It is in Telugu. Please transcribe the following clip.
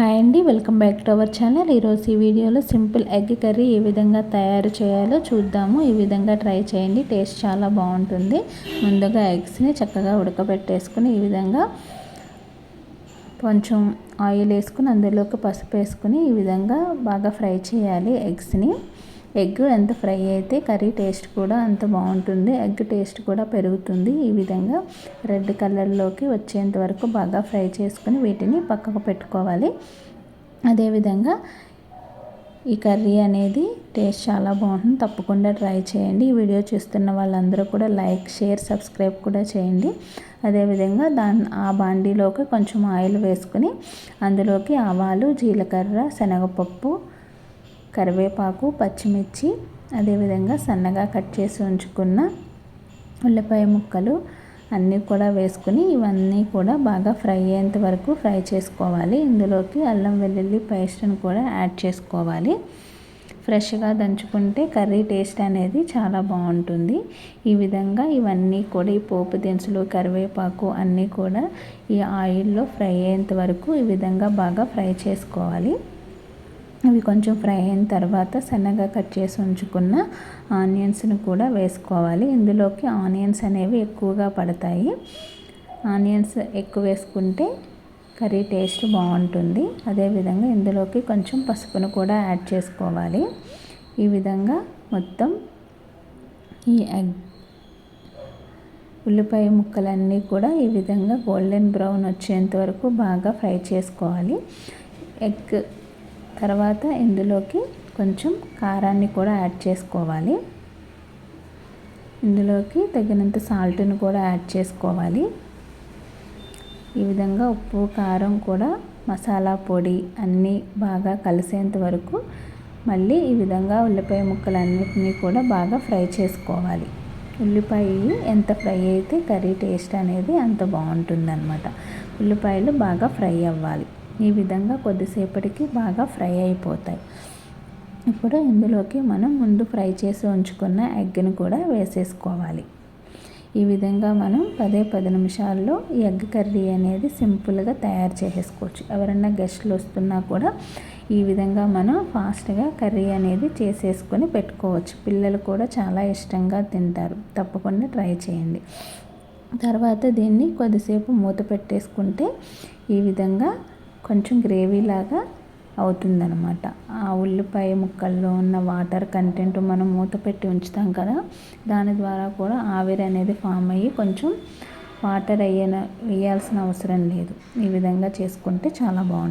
హాయ్ అండి welcome back to our channel. ఈరోజు ఈ వీడియోలో సింపుల్ ఎగ్ కర్రీ ఏ విధంగా తయారు చేయాలో చూద్దాము. ఈ విధంగా ట్రై చేయండి టేస్ట్ చాలా బాగుంటుంది. ముందుగా ఎగ్స్ని చక్కగా ఉడకబెట్టేసుకుని ఈ విధంగా కొంచెం ఆయిల్ వేసుకుని అందులోకి పసుపు వేసుకుని ఈ విధంగా బాగా ఫ్రై చేయాలి ఎగ్స్ని. ఎగ్ ఎంత ఫ్రై అయితే కర్రీ టేస్ట్ కూడా అంత బాగుంటుంది. ఎగ్ టేస్ట్ కూడా పెరుగుతుంది. ఈ విధంగా రెడ్ కలర్లోకి వచ్చేంత వరకు బాగా ఫ్రై చేసుకొని వీటిని పక్కకు పెట్టుకోవాలి. అదేవిధంగా ఈ కర్రీ అనేది టేస్ట్ చాలా బాగుంటుంది. తప్పకుండా ట్రై చేయండి. ఈ వీడియో చూస్తున్న వాళ్ళందరూ కూడా లైక్ షేర్ సబ్స్క్రైబ్ కూడా చేయండి. అదేవిధంగా దాని ఆ బాండీలోకి కొంచెం ఆయిల్ వేసుకుని అందులోకి ఆవాలు జీలకర్ర శనగపప్పు కరివేపాకు పచ్చిమిర్చి అదేవిధంగా సన్నగా కట్ చేసి ఉంచుకున్న ఉల్లిపాయ ముక్కలు అన్నీ కూడా వేసుకుని ఇవన్నీ కూడా బాగా ఫ్రై అయ్యేంత వరకు ఫ్రై చేసుకోవాలి. ఇందులోకి అల్లం వెల్లుల్లి పేస్ట్ని కూడా యాడ్ చేసుకోవాలి. ఫ్రెష్గా దంచుకుంటే కర్రీ టేస్ట్ అనేది చాలా బాగుంటుంది. ఈ విధంగా ఇవన్నీ కూడా ఈ పోపు దినుసులు కరివేపాకు అన్నీ కూడా ఈ ఆయిల్లో ఫ్రై అయ్యేంత వరకు ఈ విధంగా బాగా ఫ్రై చేసుకోవాలి. అవి కొంచెం ఫ్రై అయిన తర్వాత సన్నగా కట్ చేసి ఉంచుకున్న ఆనియన్స్ని కూడా వేసుకోవాలి. ఇందులోకి ఆనియన్స్ అనేవి ఎక్కువగా పడతాయి. ఆనియన్స్ ఎక్కువ వేసుకుంటే కర్రీ టేస్ట్ బాగుంటుంది. అదేవిధంగా ఇందులోకి కొంచెం పసుపును కూడా యాడ్ చేసుకోవాలి. ఈ విధంగా మొత్తం ఈ ఎగ్ ఉల్లిపాయ ముక్కలన్నీ కూడా ఈ విధంగా గోల్డెన్ బ్రౌన్ వచ్చేంత వరకు బాగా ఫ్రై చేసుకోవాలి. ఎగ్ తర్వాత ఇందులోకి కొంచెం కారాన్ని కూడా యాడ్ చేసుకోవాలి. ఇందులోకి తగినంత సాల్ట్ని కూడా యాడ్ చేసుకోవాలి. ఈ విధంగా ఉప్పు కారం కూడా మసాలా పొడి అన్నీ బాగా కలిసేంత వరకు మళ్ళీ ఈ విధంగా ఉల్లిపాయ ముక్కలన్నిటినీ కూడా బాగా ఫ్రై చేసుకోవాలి. ఉల్లిపాయ ఎంత ఫ్రై అయితే కర్రీ టేస్ట్ అనేది అంత బాగుంటుందన్నమాట. ఉల్లిపాయలు బాగా ఫ్రై అవ్వాలి. ఈ విధంగా కొద్దిసేపటికి బాగా ఫ్రై అయిపోతాయి. ఇప్పుడు ఇందులోకి మనం ముందు ఫ్రై చేసి ఉంచుకున్న ఎగ్ని కూడా వేసేసుకోవాలి. ఈ విధంగా మనం పదే పది నిమిషాల్లో ఈ ఎగ్ కర్రీ అనేది సింపుల్గా తయారు చేసేసుకోవచ్చు. ఎవరన్నా గెస్ట్లు వస్తున్నా కూడా ఈ విధంగా మనం ఫాస్ట్గా కర్రీ అనేది చేసేసుకొని పెట్టుకోవచ్చు. పిల్లలు కూడా చాలా ఇష్టంగా తింటారు. తప్పకుండా ట్రై చేయండి. తర్వాత దీన్ని కొద్దిసేపు మూత పెట్టేసుకుంటే ఈ విధంగా కొంచెం గ్రేవీలాగా అవుతుందనమాట ఆ ఉల్లిపాయ ముక్కల్లో ఉన్న వాటర్ కంటెంట్ మనం మూత పెట్టి ఉంచుతాం కదా దాని ద్వారా కూడా ఆవిరి అనేది ఫామ్ అయ్యి కొంచెం వాటర్ అయ్యన వేయాల్సిన అవసరం లేదు. ఈ విధంగా చేసుకుంటే చాలా బాగుంటుంది.